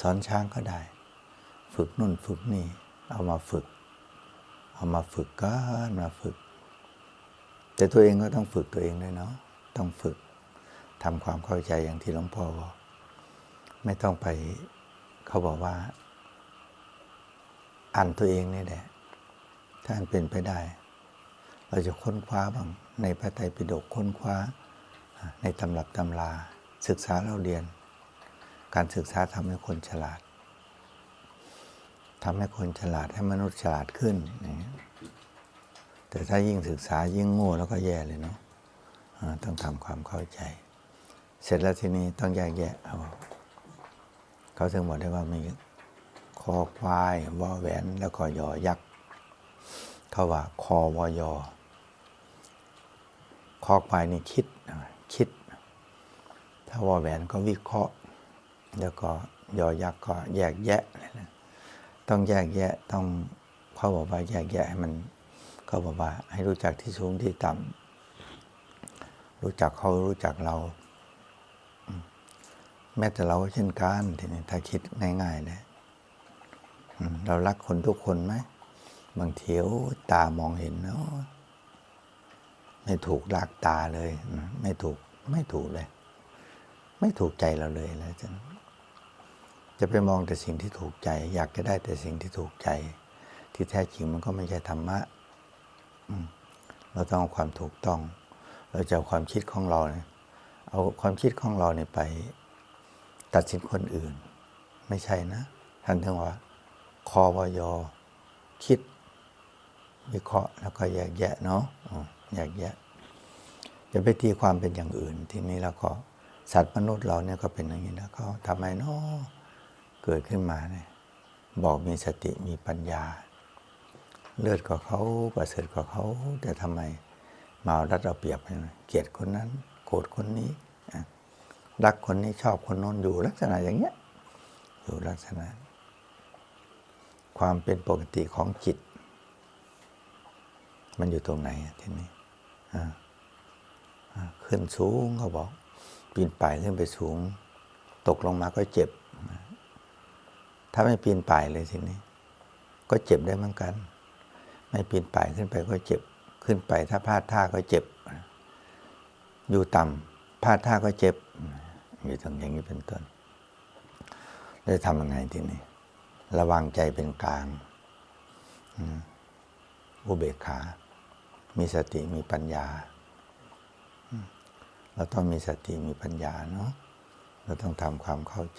สอนช้างก็ได้ ฝึกนู่นฝึกนี่ เอามาฝึก เอามาฝึกกันมาฝึก แต่ตัวเองก็ต้องฝึกตัวเองด้วยเนาะต้องฝึกทำความเข้าใจอย่างที่หลวงพ่อบอกไม่ต้องไปเขาบอกว่า อ่านตัวเองนี่แหละถ้ามันเป็นไปได้ เราจะค้นคว้าบ้างในพระไตรปิฎกค้นคว้าในตำรับตำราศึกษาเราเรียน การศึกษาทำให้คนฉลาดทำให้คนฉลาดให้มนุษย์ฉลาดขึ้นอย่างเงี้ยแต่ถ้ายิ่งศึกษายิ่งโง่แล้วก็แย่เลยเนาะต้องทำความเข้าใจ เสร็จแล้วทีนี้ต้องแยกแยะเอาเขาถึงบอกได้ว่ามีคอควายวอแหวนแล้วก็ยอยักษ์เขาว่าคอวอยอคอควายนี่คิดคิด ถ้าวอแหวนก็วิเคราะห์ แล้วก็ยอยักษ์ก็แยกแยะนะต้องแยกแยะต้องเขาบอกว่าแยกแยะให้มันเขาบอกว่าให้รู้จักที่สูงที่ต่ำรู้จักเขารู้จักเรา แม้แต่เราก็เช่นกันทีนี้ถ้าคิดง่ายๆเลยเรารักคนทุกคนไหมบางทีโอ้ตามองเห็นเนาะไม่ถูกลากตาเลย ไม่ถูกไม่ถูกเลย ไม่ถูกใจเราเลยแล้วจะ จะไปมองแต่สิ่งที่ถูกใจ อยากจะได้แต่สิ่งที่ถูกใจ ที่แท้จริงมันก็ไม่ใช่ธรรมะอืเราต้องเอาความถูกต้อง เราจะเอาความคิดของเราเนี่ยเอาความคิดของเราเนี่ยไป ตัดสินคนอื่น ไม่ใช่นะท่านถึงว่าคอวยอคิดวิเคราะห์แล้วก็แยกแยะเนาะแยกแยะจะไปตีความเป็นอย่างอื่น ทีนี้แล้วก็สัตว์มนุษย์เราเนี่ยก็เป็นอย่างนี้แล้วก็ทำไมเนาะ เกิดขึ้นมาเนี่ยบอกมีสติมีปัญญา เลือดกว่าเขาประเสริฐกว่าเขา แต่ทำไมมาเอารัดเอาเปรียบเกลียดคนนั้น โกรธคนนี้รักคนนี้ชอบคนโน้นอยู่ลักษณะอย่างเงี้ยอยู่ลักษณะ ความเป็นปกติของจิต มันอยู่ตรงไหนทีนี้ขึ้นสูงเขาบอกปีนป่ายขึ้นไปสูง ตกลงมาก็เจ็บ ถ้าไม่ปีนป่ายเลยทีนี้ ก็เจ็บได้เหมือนกัน ไม่ปีนป่ายขึ้นไปก็เจ็บขึ้นไป ถ้าพลาดท่าก็เจ็บ อยู่ต่ำพลาดท่าก็เจ็บอยู่ตรงอย่างนี้เป็นต้นจะทำยังไงทีนี้ระวังใจเป็นกลางอุเบกขา มีสติมีปัญญา เราต้องมีสติมีปัญญาเนาะเราต้องทำความเข้าใจ